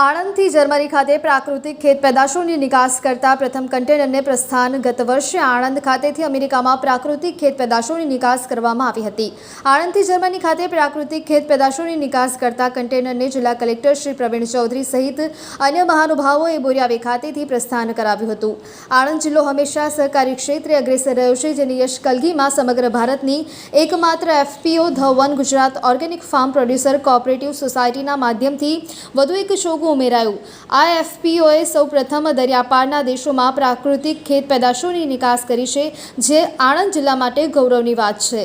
આણંદથી જર્મની ખાતે પ્રાકૃતિક ખેત પેદાશોની નિકાસ કરતા પ્રથમ કન્ટેનરને પ્રસ્થાન ગત વર્ષે આણંદ ખાતેથી અમેરિકામાં પ્રાકૃતિક ખેત પેદાશોની નિકાસ કરવામાં આવી હતી. આણંદથી જર્મની ખાતે પ્રાકૃતિક ખેત પેદાશોની નિકાસ કરતા કન્ટેનરને જિલ્લા કલેક્ટર શ્રી પ્રવીણ ચૌધરી સહિત અન્ય મહાનુભાવોએ બોરિયાવે ખાતેથી પ્રસ્થાન કરાવ્યું હતું. આણંદ જિલ્લો હંમેશા સહકારી ક્ષેત્રે અગ્રેસર રહ્યો છે, જેની યશ કલગીમાં સમગ્ર ભારતની એકમાત્ર FPO the one Gujarat organic farm producer cooperative સોસાયટીના માધ્યમથી વધુ એક ચોગું ઉમેરાયું. આ એફપીઓએ સૌ પ્રથમ દરિયાપારના દેશોમાં પ્રાકૃતિક ખેત પેદાશોની નિકાસ કરી છે, જે આણંદ જિલ્લા માટે ગૌરવની વાત છે.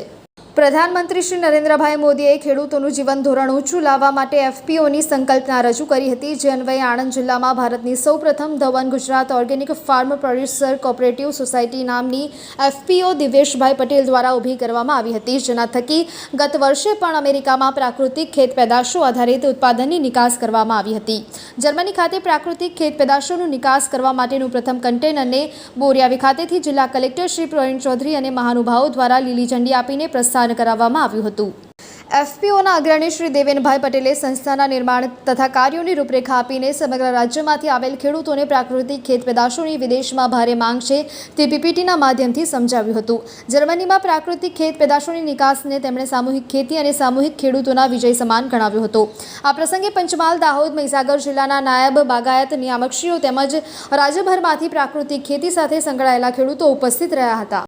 પ્રધાનમંત્રી શ્રી નરેન્દ્રભાઈ મોદીએ ખેડૂતોનું જીવન ધોરણ ઊંચું લાવવા માટે એફપીઓની સંકલ્પના રજૂ કરી હતી. જે અન્વયે આણંદ જિલ્લામાં ભારતની સૌપ્રથમ Dhavan one Gujarat organic farm producer cooperative society નામની એફપીઓ દિવેશભાઈ પટેલ દ્વારા ઊભી કરવામાં આવી હતી. જેના થકી ગત વર્ષે પણ અમેરિકામાં પ્રાકૃતિક ખેત પેદાશો આધારિત ઉત્પાદનની નિકાસ કરવામાં આવી હતી. જર્મની ખાતે પ્રાકૃતિક ખેત પેદાશોનું નિકાસ કરવા માટેનું પ્રથમ કન્ટેનરને બોરિયાવી ખાતેથી જિલ્લા કલેક્ટર શ્રી પ્રવીણ ચૌધરી અને મહાનુભાવો દ્વારા લીલી ઝંડી આપીને પ્રસ્થાન કરાવવામાં આવ્યું હતું. એફપીઓના અગ્રણી શ્રી દેવેનભાઈ પટેલે સંસ્થાના નિર્માણ તથા કાર્યોની રૂપરેખા આપીને સમગ્ર રાજ્યમાંથી આવેલ ખેડૂતોને પ્રાકૃતિક ખેત પેદાશોની વિદેશમાં ભારે માંગ છે તે પીપીટીના માધ્યમથી સમજાવ્યું હતું. જર્મનીમાં પ્રાકૃતિક ખેત પેદાશોની નિકાસને તેમણે સામૂહિક ખેતી અને સામૂહિક ખેડૂતોના વિજય સમાન ગણાવ્યો હતો. આ પ્રસંગે પંચમહાલ, દાહોદ, મહીસાગર જિલ્લાના નાયબ બાગાયત નિયામકશ્રીઓ તેમજ રાજ્યભરમાંથી પ્રાકૃતિક ખેતી સાથે સંકળાયેલા ખેડૂતો ઉપસ્થિત રહ્યા હતા.